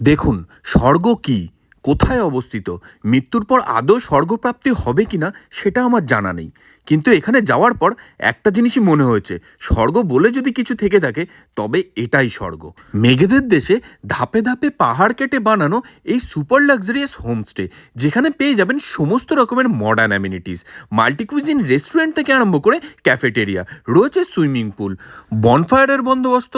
দেখুন স্বর্গ কি? কোথায় অবস্থিত? মৃত্যুর পর আদৌ স্বর্গপ্রাপ্তি হবে কিনা সেটা আমার জানা নেই। কিন্তু এখানে যাওয়ার পর একটা জিনিসই মনে হয়েছে। স্বর্গ বলে যদি কিছু থেকে থাকে, তবে এটাই স্বর্গ। মেঘেদের দেশে ধাপে ধাপে পাহাড় কেটে বানানো এই সুপার লাক্সারিয়াস হোমস্টে, যেখানে পেয়ে যাবেন সমস্ত রকমের মডার্ন অ্যামিনিটিস মাল্টিকুইজিন রেস্টুরেন্ট থেকে আরম্ভ করে ক্যাফেটেরিয়া রয়েছে সুইমিং পুল বনফায়ারের বন্দোবস্ত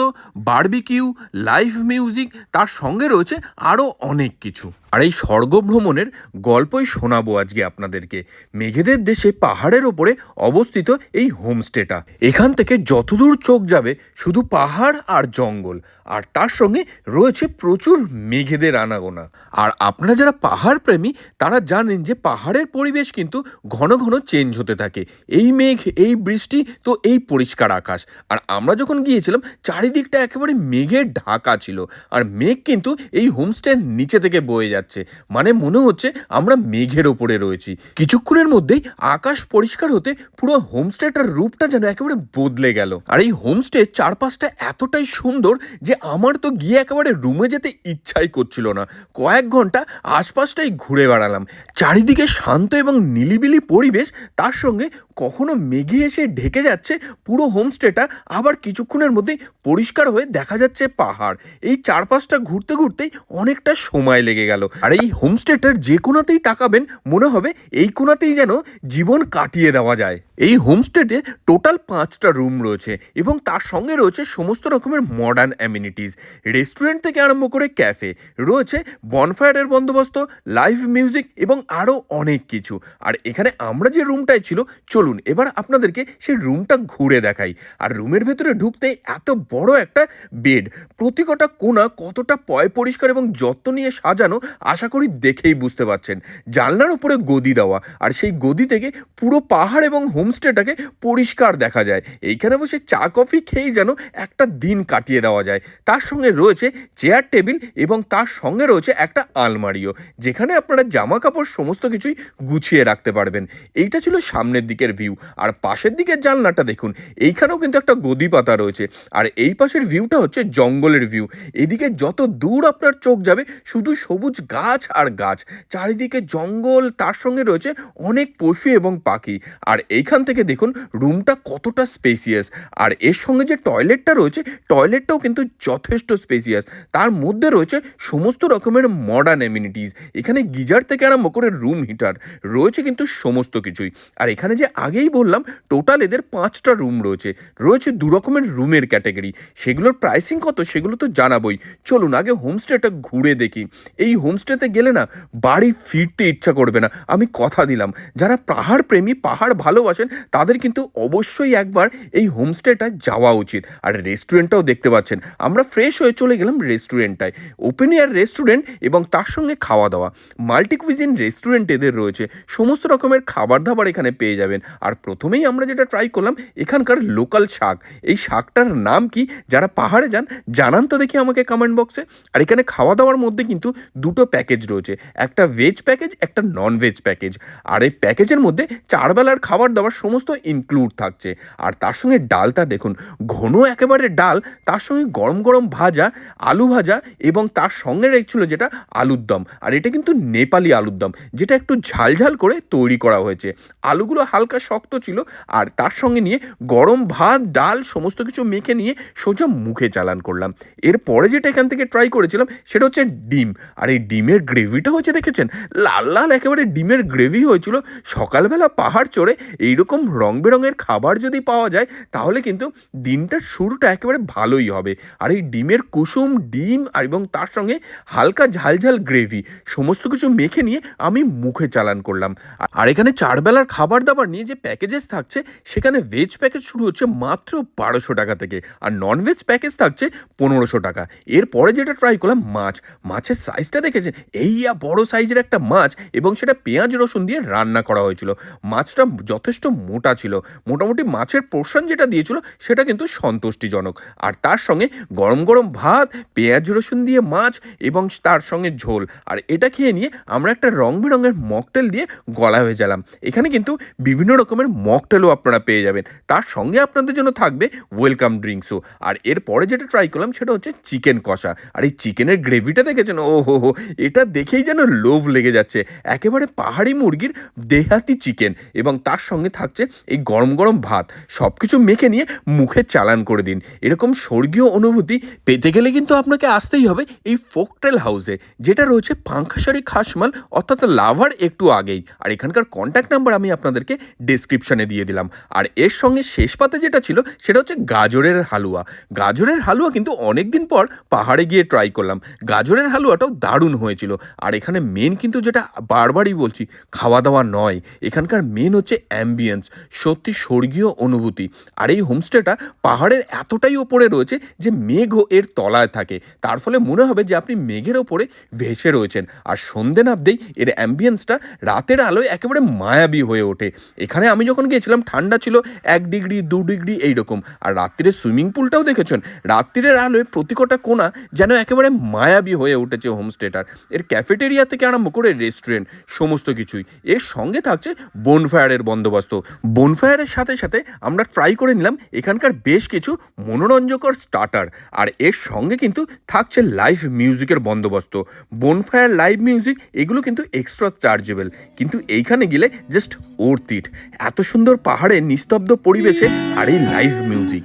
বার্বিকিউ লাইভ মিউজিক তার সঙ্গে রয়েছে আরও অনেক কিছু। আর এই স্বর্গ ভ্রমণের গল্পই শোনাবো আজকে আপনাদেরকে। মেঘেদের দেশে পাহাড়ের ওপরে অবস্থিত এই হোমস্টেটা। এখান থেকে যতদূর চোখ যাবে শুধু পাহাড় আর জঙ্গল, আর তার সঙ্গে রয়েছে প্রচুর মেঘেদের আনাগোনা। আর আপনারা যারা পাহাড় প্রেমী তারা জানেন যে পাহাড়ের পরিবেশ কিন্তু ঘন ঘন চেঞ্জ হতে থাকে। এই মেঘ, এই বৃষ্টি, তো এই পরিষ্কার আকাশ। আর আমরা যখন গিয়েছিলাম, চারিদিকটা একেবারে মেঘের ঢাকা ছিল। আর মেঘ কিন্তু এই হোমস্টের নিচে থেকে বয়ে যাচ্ছে। মানে মনে হচ্ছে আমরা মেঘের ওপরে রয়েছি। কিছুক্ষণের মধ্যেই আকাশ পরিষ্কার হতে পুরো হোমস্টেটার রূপটা যেন একেবারে বদলে গেল। আর এই হোমস্টে চারপাশটা এতটাই সুন্দর যে আমার তো গিয়ে একেবারে রুমে যেতে ইচ্ছাই করছিল না। কয়েক ঘণ্টা আশপাশটাই ঘুরে বেড়ালাম। চারিদিকে শান্ত এবং নিলিবিলি পরিবেশ, তার সঙ্গে কখনো মেঘে এসে ঢেকে যাচ্ছে পুরো হোমস্টেটা, আবার কিছুক্ষণের মধ্যেই পরিষ্কার হয়ে দেখা যাচ্ছে পাহাড়। এই চারপাশটা ঘুরতে ঘুরতেই অনেকটা সময় লেগে গেল। আর এই হোমস্টেটার যে কোনাতেই তাকাবেন, মনে হবে এই কোনাতেই যেন জীবন কাটিয়ে দেওয়া যায়। এই হোমস্টেতে টোটাল পাঁচটা রুম রয়েছে এবং তার সঙ্গে রয়েছে সমস্ত রকমের মডার্ন অ্যামিনিটিস। রেস্টুরেন্ট থেকে আরম্ভ করে ক্যাফে, রয়েছে বনফায়ারের বন্দোবস্ত, লাইভ মিউজিক এবং আরও অনেক কিছু। আর এখানে আমরা যে রুমটায় ছিল, চলুন এবার আপনাদেরকে সেই রুমটা ঘুরে দেখাই। আর রুমের ভেতরে ঢুকতে এত বড় একটা বেড, প্রতি কটা কোণা কতটা পয় পরিষ্কার এবং যত্ন নিয়ে সাজানো আশা করি দেখেই বুঝতে পারছেন। জানলার উপরে গদি দেওয়া আর সেই গদি থেকে পুরো পাহাড় এবং হোমস্টেটাকে পরিষ্কার দেখা যায়। এইখানে বসে চা, কফি খেয়েই যেন একটা দিন কাটিয়ে দেওয়া যায়। তার সঙ্গে রয়েছে চেয়ার, টেবিল এবং তার সঙ্গে রয়েছে একটা আলমারিও, যেখানে আপনারা জামা কাপড় সমস্ত কিছুই গুছিয়ে রাখতে পারবেন। এইটা ছিল সামনের দিকের ভিউ। আর পাশের দিকের জানলাটা দেখুন, এইখানেও কিন্তু একটা গদি পাতা রয়েছে। আর এই পাশের ভিউটা হচ্ছে জঙ্গলের ভিউ। এদিকে যত দূর আপনার চোখ যাবে, শুধু সবুজ গাছ আর গাছ। চারিদিকে জঙ্গল, তার সঙ্গে রয়েছে অনেক পশু এবং পাখি। আর এইখান থেকে দেখুন, রুমটা কতটা স্পেসিয়াস আর এর সঙ্গে যে টয়লেটটা রয়েছে টয়লেটটাও কিন্তু যথেষ্ট স্পেসিয়াস তার মধ্যে রয়েছে সমস্ত রকমের মডার্ন এমিনিটিস এখানে গিজার থেকে আরম্ভ করে রুম হিটার রয়েছে কিন্তু সমস্ত কিছুই। আর এখানে যে আগেই বললাম টোটাল এদের পাঁচটা রুম রয়েছে। রয়েছে দু রকমের রুমের ক্যাটাগরি সেগুলোর প্রাইসিং কত, সেগুলো তো জানাবই। চলুন আগে হোমস্টেটা ঘুরে দেখি। এই হোমস্টেতে গেলে না বাড়ি ফিরতে ইচ্ছা করবে না। আমি কথা দিলাম। যারা পাহাড় প্রেমী, পাহাড় ভালোবাসেন, তাদের কিন্তু অবশ্যই একবার এই হোমস্টেটা যাওয়া উচিত। আর রেস্টুরেন্টটাও দেখতে পাচ্ছেন। আমরা ফ্রেশ হয়ে চলে গেলাম রেস্টুরেন্টটায় ওপেন এয়ার রেস্টুরেন্ট এবং তার সঙ্গে খাওয়া দাওয়া মাল্টি কুইজিন রেস্টুরেন্ট এদের রয়েছে। সমস্ত রকমের খাবার দাবার এখানে পেয়ে যাবেন। আর প্রথমেই আমরা যেটা ট্রাই করলাম, এখানকার লোকাল শাক। এই শাকটার নাম কি? যারা পাহাড়ে যান, জানান তো দেখি আমাকে কমেন্ট বক্সে আর এখানে খাওয়া দাওয়ার মধ্যে কিন্তু দুটো প্যাকেজ রয়েছে। একটা ভেজ প্যাকেজ একটা নন ভেজ প্যাকেজ আর এই প্যাকেজের মধ্যে চার বেলার খাবার দাবার সমস্ত ইনক্লুড থাকছে। আর তার সঙ্গে ডালটা দেখুন, ঘন একেবারে ডাল, তার সঙ্গে গরম গরম ভাজা, আলু ভাজা এবং তার সঙ্গে রেখেছিল যেটা আলুর দম। আর এটা কিন্তু নেপালি আলুর দম, যেটা একটু ঝালঝাল করে তৈরি করা হয়েছে। আলুগুলো হালকা শক্ত ছিল, আর তার সঙ্গে নিয়ে গরম ভাত, ডাল, সমস্ত কিছু মেখে নিয়ে সোজা মুখে চালান করলাম। এরপরে যেটা এখান থেকে ট্রাই করেছিলাম, সেটা হচ্ছে ডিম। আর এই ডিমের গ্রেভিটা হয়েছে, দেখেছেন? লাল লাল একেবারে ডিমের গ্রেভি হয়েছিল। সকালবেলা পাহাড় চড়ে এইরকম রং বেরঙের খাবার যদি পাওয়া যায়, তাহলে কিন্তু দিনটার শুরুটা একেবারে ভালোই হবে। আর এই ডিমের কুসুম, ডিম আর এবং তার সঙ্গে হালকা ঝালঝাল গ্রেভি, সমস্ত কিছু মেখে নিয়ে আমি মুখে চালান করলাম। আর- এখানে চারবেলার খাবার দাবার নিয়ে যে প্যাকেজেস থাকছে, সেখানে ভেজ প্যাকেজ শুরু হচ্ছে মাত্র বারোশো টাকা থেকে, আর নন ভেজ প্যাকেজ থাকছে পনেরোশো টাকা। এরপরে যেটা ট্রাই করলাম, মাছ। মাছের সাইজটা দেখেছেন? দেখেছেন এই বড় সাইজের একটা মাছ এবং সেটা পেঁয়াজ, রসুন দিয়ে রান্না করা হয়েছিল। মাছটা যথেষ্ট মোটা ছিল। মোটামুটি মাছের পোর্শন যেটা দিয়েছিল সেটা কিন্তু সন্তুষ্টিজনক। আর তার সঙ্গে গরম গরম ভাত, পেঁয়াজ, রসুন দিয়ে মাছ এবং তার সঙ্গে ঝোল। আর এটা খেয়ে নিয়ে আমরা একটা রং বেরঙের মকটেল দিয়ে গলা হয়ে গেলাম। এখানে কিন্তু বিভিন্ন রকমের মকটেলও আপনারা পেয়ে যাবেন। তার সঙ্গে আপনাদের জন্য থাকবে ওয়েলকাম ড্রিঙ্কসও আর এরপরে যেটা ট্রাই করলাম সেটা হচ্ছে চিকেন কষা। আর এই চিকেনের গ্রেভিটা দেখেছেন ও হো হো এটা দেখেই যেন লোভ লেগে যাচ্ছে। একেবারে পাহাড়ি মুরগির দেহাতি চিকেন এবং তার সঙ্গে থাকছে এই গরম গরম ভাত। সব কিছু মেখে নিয়ে মুখে চালান করে দিন। এরকম স্বর্গীয় অনুভূতি পেতে গেলে কিন্তু আপনাকে আসতেই হবে এই ফোকটেল হাউসে যেটা রয়েছে পাঙ্খাসারি খাসমাল, অর্থাৎ লাভার একটু আগেই। আর এখানকার কন্ট্যাক্ট নাম্বার আমি আপনাদেরকে ডিসক্রিপশনে দিয়ে দিলাম। আর এর সঙ্গে শেষ পাতে যেটা ছিল, সেটা হচ্ছে গাজরের হালুয়া। গাজরের হালুয়া কিন্তু অনেক দিন পর পাহাড়ে গিয়ে ট্রাই করলাম। গাজরের হালুয়াটাও দারুণ হয়েছিল। আর এখানে মেন কিন্তু যেটা বারবারই বলছি খাওয়া দাওয়া নয়। এখানকার মেন হচ্ছে অ্যাম্বিয়েন্স সত্যি স্বর্গীয় অনুভূতি। আর এই হোমস্টেটা পাহাড়ের এতটাই ওপরে রয়েছে যে মেঘও এর তলায় থাকে। তার ফলে মনে হবে যে আপনি মেঘের ওপরে ভেসে রয়েছেন। আর সন্ধে নামতেই এর অ্যাম্বিয়েন্সটা রাতের আলোয় একেবারে মায়াবী হয়ে ওঠে। এখানে আমি যখন গিয়েছিলাম, ঠান্ডা ছিল এক ডিগ্রি, দু ডিগ্রি এইরকম। আর রাত্রিরে সুইমিং পুলটাও দেখেছেন? রাত্রিরের আলোয় প্রতিকটা কোণা যেন একেবারে মায়াবী হয়ে উঠেছে হোমস্টেটার এর ক্যাফেটেরিয়া থেকে আরম্ভ করে রেস্টুরেন্ট সমস্ত কিছুই। এর সঙ্গে থাকছে বনফায়ারের বন্দোবস্ত। বনফায়ারের সাথে সাথে আমরা ট্রাই করে নিলাম এখানকার বেশ কিছু মনোরঞ্জকর স্টার্টার আর এর সঙ্গে কিন্তু থাকছে লাইভ মিউজিকের বন্দোবস্ত। বনফায়ার লাইভ মিউজিক এগুলো কিন্তু এক্সট্রা চার্জেবল কিন্তু এইখানে গেলে জাস্ট ওর্থ ইট এত সুন্দর পাহাড়ে নিস্তব্ধ পরিবেশে আর এই লাইভ মিউজিক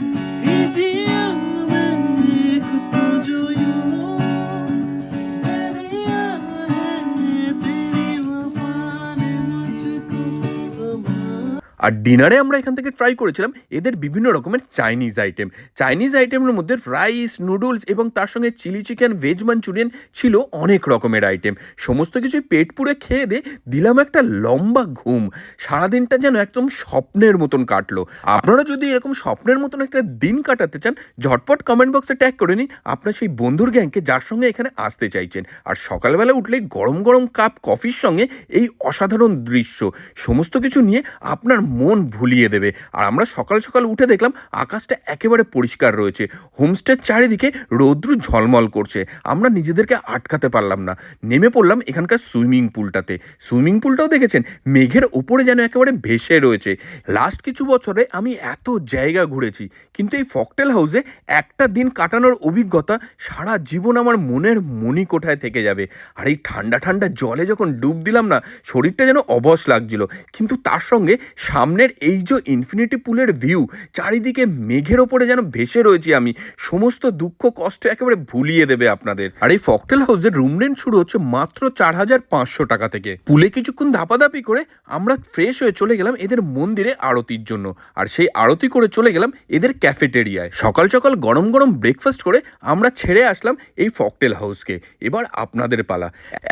আর ডিনারে আমরা এখান থেকে ট্রাই করেছিলাম এদের বিভিন্ন রকমের চাইনিজ আইটেম চাইনিজ আইটেমের মধ্যে রাইস নুডলস এবং তার সঙ্গে চিলি চিকেন ভেজ মাঞ্চুরিয়ান ছিল অনেক রকমের আইটেম সমস্ত কিছুই পেট পুড়ে খেয়ে দিয়ে দিলাম একটা লম্বা ঘুম। সারাদিনটা যেন একদম স্বপ্নের মতন কাটলো। আপনারা যদি এরকম স্বপ্নের মতন একটা দিন কাটাতে চান, ঝটপট কমেন্ট বক্সে ট্যাগ করে নিন। আপনার সেই বন্ধুর গ্যাংকে যার সঙ্গে এখানে আসতে চাইছেন। আর সকালবেলা উঠলে গরম গরম কাপ কফির সঙ্গে এই অসাধারণ দৃশ্য। সমস্ত কিছু নিয়ে আপনার মন ভুলিয়ে দেবে। আর আমরা সকাল সকাল উঠে দেখলাম আকাশটা একেবারে পরিষ্কার রয়েছে। হোমস্টের চারিদিকে রৌদ্র ঝলমল করছে। আমরা নিজেদেরকে আটকাতে পারলাম না। নেমে পড়লাম এখানকার সুইমিং পুলটাতে। সুইমিং পুলটাও দেখেছেন? মেঘের ওপরে যেন একেবারে ভেসে রয়েছে। লাস্ট কিছু বছরে আমি এত জায়গা ঘুরেছি, কিন্তু এই ফকটেল হাউসে একটা দিন কাটানোর অভিজ্ঞতা সারা জীবন আমার মনের মনি কোঠায় থেকে যাবে। আর এই ঠান্ডা ঠান্ডা জলে যখন ডুব দিলাম না, শরীরটা যেন অবশ লাগছিল। কিন্তু তার সঙ্গে সামনের এই যে ইনফিনিটি পুলের ভিউ চারিদিকে মেঘের ওপরে যেন ভেসে রয়েছি আমি, সমস্ত দুঃখ কষ্ট একেবারে ভুলিয়ে দেবে আপনাদের। আর এই ফকটেল হাউসের রুম রেন্ট শুরু হচ্ছে মাত্র চার হাজার পাঁচশো টাকা থেকে। পুলে কিছুক্ষণ ধাপাধাপি করে আমরা ফ্রেশ হয়ে চলে গেলাম এদের মন্দিরে আরতির জন্য। আর সেই আরতি করে চলে গেলাম এদের ক্যাফেটেরিয়ায় সকাল সকাল গরম গরম ব্রেকফাস্ট করে আমরা ছেড়ে আসলাম এই ফকটেল হাউসকে এবার আপনাদের পালা।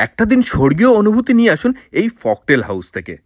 একটা দিন স্বর্গীয় অনুভূতি নিয়ে আসুন এই ফকটেল হাউস থেকে।